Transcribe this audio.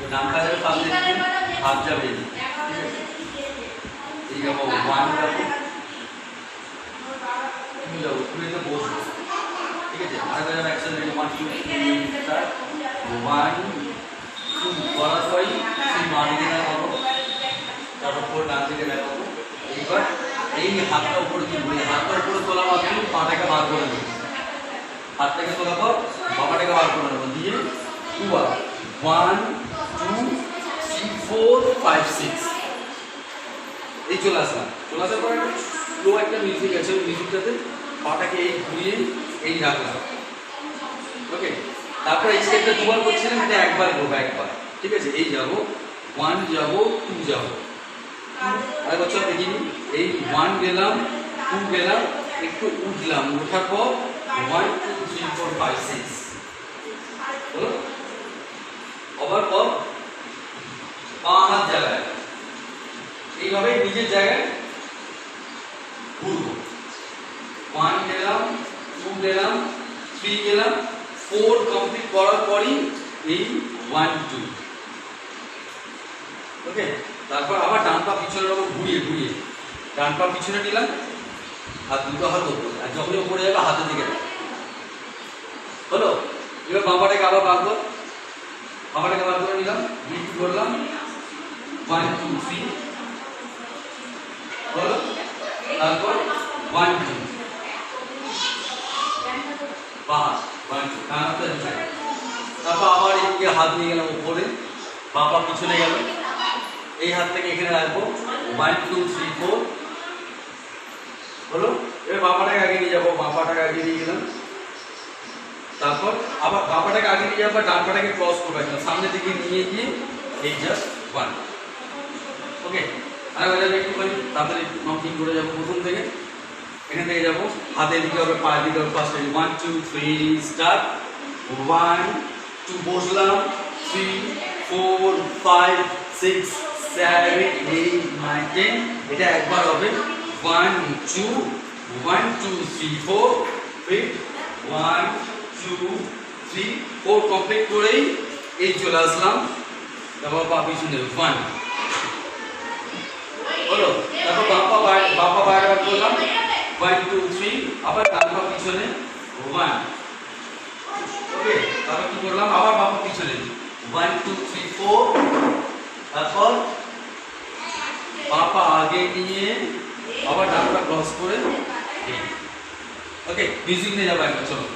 পা সামনে হাত যাবে। ঠিক আছে এই যাব ওয়ান যাব টু যাব টু এতে বসবো ঠিক আছে? আরেকটা যাবে একসাথে one two three start one two করার পরই সেই বাঁ দিকে দেখাবো তারপর ফোর ডান দিকে দেখাবো এইবার এই হাতটা উপরে তুলবো এই হাতটা উপরে তোলা মাত্র পাটাকে বার করে দেবো হাতটাকে তোলা পর বাবাটাকে বার করে নেব। দিয়ে টু বার one two three four five six এই চলে আসলাম। চলে আসার পরে স্লো একটা মিউজিক আছে, ওই মিউজিকটাতে পাটাকে এই ঘুরিয়ে এই রাখলাম। ওকে তারপর এই স্টেপটা দুবার করছিলাম, এটা একবার করব, একবার। ঠিক আছে? এই যাব ওয়ান যাব টু যাব। আর বছর দেখিনি। এই ওয়ান গেলাম টু গেলাম, একটু উঠলাম। ওঠার পর one two three four five six আবার পর পা হাত জায়গায় এইভাবে নিজের জায়গায় ঘুরবো ওয়ান গেলাম টু গেলাম থ্রি গেলাম ফোর কমপ্লিট করার পরই এই ওয়ান টু ওকে তারপর আবার ডান পা ওপর ঘুরিয়ে ঘুরিয়ে। ডান পা পিছনে নিলাম আর দুটো হাত আর যখনই ওপরে যাবে, হাতের দিকে হলো? এবার বাবাটাকে আবার বার বাবাটাকে বার করে নিলাম। বিট করলাম? ওয়ান টু থ্রি তারপর ওয়ান টু বাহার তারপর আবার এদিকে হাত নিয়ে গেলাম উপরে। বাবা পিছনে গেল। এই হাত থেকে এখানে রাখব। ওয়ান টু থ্রি ফোর হলো এবার বাবাটাকে আগে নিয়ে যাব। বাবাটাকে আগে নিয়ে গেলাম। তারপর আবার বাবাটাকে আগে নিয়ে যাব ডান ক্রস করব সামনের দিকে নিয়ে গিয়ে এই জাস্ট ওয়ান ওকে আর যাবে একটু করি, তাড়াতাড়ি কাউন্টিং করে যাব প্রথম থেকে। এখান থেকে যাব হাতের দিকে হবে পায়ের দিকে হবে first one two three start one two বসলাম। Three four five six seven eight nine ten এটা একবার হবে। One two one two three four fit one two three four complete করেই এই চলে আসলাম। তারপর পা পিছনে ওয়ান হলো তারপর বাপ্পা বাপ্পা বাইরে বার করলাম ওয়ান টু থ্রি আবার ডান পিছনে ওয়ান ওকে তারপর কি করলাম আবার বাপ্পা পিছনে ওয়ান টু থ্রি ফোর তারপর বাপ্পা আগে নিয়ে আবার ডানটা ক্রস করে ওকে মিউজিক নিয়ে যাব একবার, চলো।